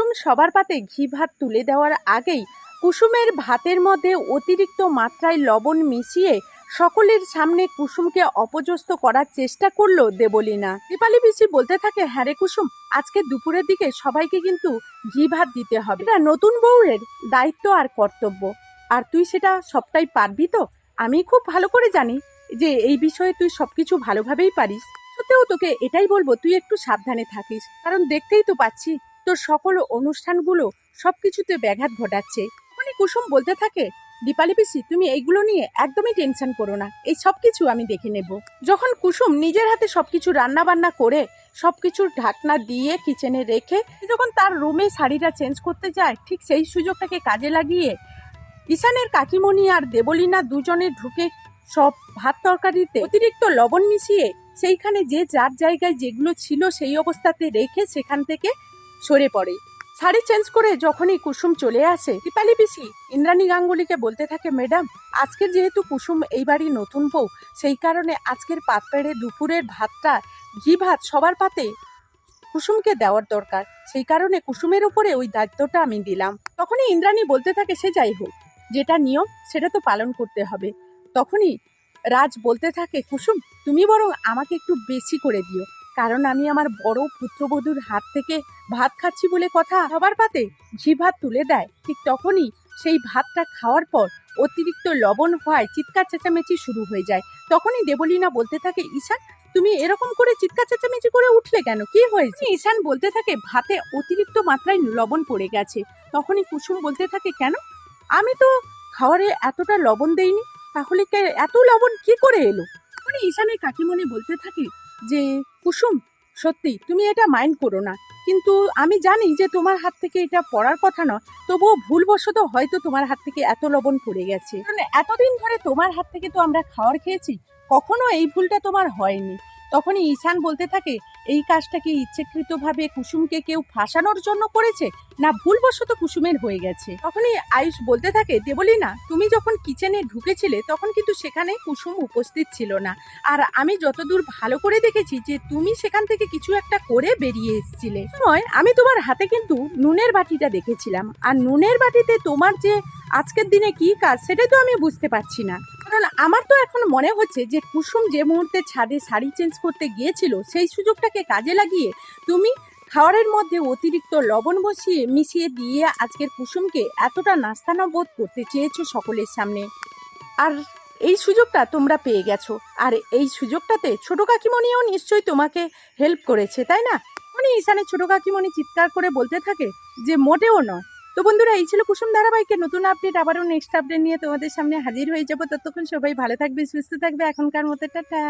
কুসুম সবার পাতে ঘি ভাত তুলে দেওয়ার আগেই কুসুমের ভাতের মধ্যে অতিরিক্ত মাত্রায় লবণ মিশিয়ে সকলের সামনে কুসুমকে অপজস্ত করার চেষ্টা করল দেবলীনা। দীপালি পিসি বলতে থাকে হ্যাঁ রে কুসুম, আজকে দুপুরের দিকে সবাইকে কিন্তু ঘি ভাত দিতে হবে। এটা নতুন বউয়ের দায়িত্ব আর কর্তব্য। আর তুই সেটা সবটাই পারবি তো? আমি খুব ভালো করে জানি যে এই বিষয়ে তুই সবকিছু ভালোভাবেই পারিস। সত্ত্বেও তোকে এটাই বলব, তুই একটু সাবধানে থাকিস। কারণ দেখতেই তো পাচ্ছি তোর সকল অনুষ্ঠানগুলো সবকিছুতে ব্যাঘাত ঘটাচ্ছে। মানে কুসুম বলতে থাকে, দীপালি পিসি, তুমি এইগুলো নিয়ে একদমই টেনশন করো না। এই সব কিছু আমি দেখে নেব। যখন কুসুম নিজের হাতে সবকিছু রান্না বান্না করে সবকিছুর ঢাকনা দিয়ে কিচেনে রেখে যখন তার রুমে শাড়িটা চেঞ্জ করতে যায়, ঠিক সেই সুযোগটাকে কাজে লাগিয়ে ঈশানের কাকিমণি আর দেবলীনা দুজনে ঢুকে সব ভাত তরকারিতে অতিরিক্ত লবণ মিশিয়ে সেইখানে যে যার জায়গায় যেগুলো ছিল সেই অবস্থাতে রেখে সেখান থেকে সরে পড়ে। শাড়ি চেঞ্জ করে যখনই কুসুম চলে আসে, দীপালি পিসি, ইন্দ্রাণী গাঙ্গুলিকে বলতে থাকে, ম্যাডাম, আজকের যেহেতু কুসুম এই বাড়ি নতুন বউ, সেই কারণে আজকের পাত পেড়ে দুপুরের ভাতটা, ঘি ভাত সবার পাতে কুসুমকে দেওয়ার দরকার। সেই কারণে কুসুমের উপরে ওই দায়িত্বটা আমি দিলাম। তখনই ইন্দ্রাণী বলতে থাকে, সে যাই হোক, যেটা নিয়ম, সেটা তো পালন করতে হবে। তখনই রাজ বলতে থাকে, কুসুম, তুমি বরং আমাকে একটু বেশি করে দিও। কারণ আমি আমার বড় পুত্রবধূর হাত থেকে ভাত খাচ্ছি বলে কথা সবার পাতে ঘি ভাত তুলে দেয়, ঠিক তখনই সেই ভাতটা খাওয়ার পর অতিরিক্ত লবণ হওয়ায় চিৎকার চেঁচামেচি শুরু হয়ে যায়। তখনই দেবলীনা বলতে থাকে, ঈশান, তুমি এরকম করে চিৎকার চেঁচামেচি করে উঠলে কেন? কি হয়েছে? ঈশান বলতে থাকে, ভাতে অতিরিক্ত মাত্রায় লবণ পড়ে গেছে। তখনই কুসুম বলতে থাকে, কেন? আমি তো খাওয়ারে এতটা লবণ দেইনি, তাহলে এত লবণ কি করে এলো? মানে ঈশানের কাকিমণি বলতে থাকে যে কুসুম, সত্যি, তুমি এটা মাইন্ড করো না। কিন্তু আমি জানি যে তোমার হাত থেকে এটা পড়ার কথা নয়, তবুও ভুলবশত হয়তো তোমার হাত থেকে এত লবণ পড়ে গেছে। এতদিন ধরে তোমার হাত থেকে তো আমরা খাওয়ার খেয়েছি, কখনো এই ভুলটা তোমার হয়নি। তখনই ঈশান বলতে থাকে, এই কাজটা কি ইচ্ছেকৃতভাবে কুসুমকে কেউ ফাঁসানোর জন্য করেছে? না, ভুলবশত কুসুমের হয়ে গেছে। তখনই আয়ুষ বলতে থাকে দেবলি না তুমি যখন কিচেনে ঢুকেছিলে, তখন কিন্তু সেখানে কুসুম উপস্থিত ছিল না। আর আমি যতদূর ভালো করে দেখেছি যে তুমি সেখান থেকে কিছু একটা করে বেরিয়ে এসেছিলে। সময়, আমি তোমার হাতে কিন্তু নুনের বাটিটা দেখেছিলাম। আর নুনের বাটিতে তোমার যে আজকের দিনে কি কাজ সেটাই তো আমি বুঝতে পারছি না। কারণ আমার তো এখন মনে হচ্ছে যে কুসুম যে মুহূর্তে ছাদে শাড়ি চেঞ্জ করতে গিয়েছিল, সেই সুযোগটাকে কাজে লাগিয়ে তুমি খাওয়ারের মধ্যে অতিরিক্ত লবণ বসিয়ে মিশিয়ে দিয়ে আজকের কুসুমকে এতটা নাস্তানা বোধ করতে চেয়েছো সকলের সামনে। আর এই সুযোগটা তোমরা পেয়ে গেছো। আর এই সুযোগটাতে ছোট কাকিমণিও নিশ্চয়ই তোমাকে হেল্প করেছে, তাই না? মানে ঈশানের ছোট কাকিমণি চিৎকার করে বলতে থাকে যে মোটেও নয়। তো বন্ধুরা, এই ছিল কুসুম ধারাবাহিকের নতুন আপডেট আবারও নেক্সট আপডেট নিয়ে তোমাদের সামনে হাজির হয়ে যাব। ততক্ষণ সবাই ভালো থাকবে, সুস্থ থাকবে। এখনকার মতো টাটা।